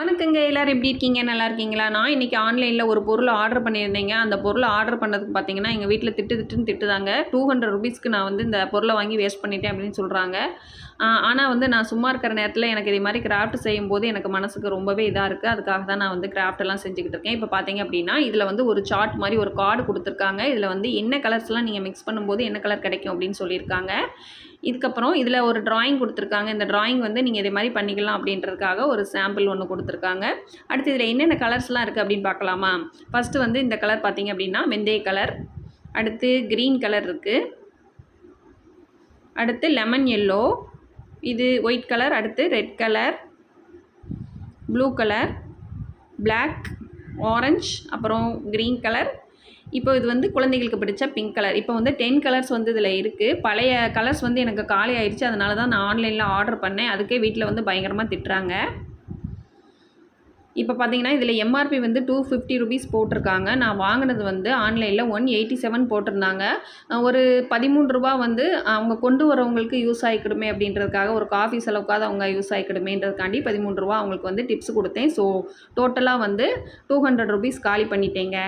வணக்கங்க. எல்லோரும் எப்படி இருக்கீங்க? நல்லா இருக்கீங்களா? நான் இன்றைக்கி ஆன்லைனில் ஒரு பொருள் ஆர்டர் பண்ணியிருந்தேங்க. அந்த பொருளை ஆர்டர் பண்ணதுக்கு பார்த்தீங்கன்னா எங்கள் வீட்டில் திட்டு திட்டுன்னு திட்டுதாங்க. டூ ஹண்ட்ரட் ருபீஸ்க்கு நான் வந்து இந்த பொருளை வாங்கி வேஸ்ட் பண்ணிட்டேன் அப்படின்னு சொல்கிறாங்க ஆனால் வந்து நான் சும்மா இருக்கிற நேரத்தில் எனக்கு இதே மாதிரி கிராஃப்ட் செய்யும்போது எனக்கு மனசுக்கு ரொம்பவே இதாக இருக்குது அதுக்காக தான் நான் வந்து கிராஃப்ட் எல்லாம் செஞ்சுக்கிட்டு இருக்கேன். இப்போ பார்த்தீங்க அப்படின்னா இதில் வந்து ஒரு சார்ட் மாதிரி ஒரு கார்டு கொடுத்துருக்காங்க. இதில் வந்து என்ன கலர்ஸ்லாம் நீங்கள் மிக்ஸ் பண்ணும்போது என்ன கலர் கிடைக்கும் அப்படின்னு சொல்லியிருக்காங்க. இதுக்கப்புறம் இதில் ஒரு டிராயிங் கொடுத்துருக்காங்க. இந்த டிராயிங் வந்து நீங்கள் இதே மாதிரி பண்ணிக்கலாம் அப்படின்றதுக்காக ஒரு சாம்பிள் ஒன்று கொடுத்துருக்காங்க. அடுத்து இதில் என்னென்ன கலர்ஸ்லாம் இருக்குது அப்படின்னு பார்க்கலாமா? ஃபஸ்ட்டு வந்து இந்த கலர் பார்த்தீங்க அப்படின்னா வெந்தய கலர் அடுத்து க்ரீன் கலர் இருக்குது அடுத்து லெமன் எல்லோ இது ஒயிட் கலர் அடுத்து red colour blue colour black orange அப்புறம் க்ரீன் கலர் இப்போ இது வந்து குழந்தைகளுக்கு பிடிச்ச பிங்க் கலர் இப்போ வந்து டென் கலர்ஸ் வந்து இதில் இருக்குது பழைய கலர்ஸ் வந்து எனக்கு காலி ஆயிடுச்சு. அதனால தான் நான் ஆன்லைனில் ஆர்டர் பண்ணேன். அதுக்கே வீட்டில் வந்து பயங்கரமாக திட்டுறாங்க. இப்போ பார்த்தீங்கன்னா இதில் எம்ஆர்பி வந்து டூ ஃபிஃப்டி ருபீஸ் போட்டிருக்காங்க. நான் வாங்கினது வந்து ஆன்லைனில் ஒன் எயிட்டி செவன் போட்டிருந்தாங்க. ஒரு பதிமூணு ரூபா வந்து அவங்க கொண்டு வரவங்களுக்கு யூஸ் ஆகிக்கிடுமே அப்படின்றதுக்காக ஒரு காஃபி செலவுக்காக அவங்க யூஸ் ஆகிக்கிடுமேன்றதுக்காண்டி பதிமூணு ரூபா அவங்களுக்கு வந்து டிப்ஸ் கொடுத்தேன். ஸோ டோட்டலாக வந்து டூ ஹண்ட்ரட் ருபீஸ் காலி பண்ணிட்டேங்க.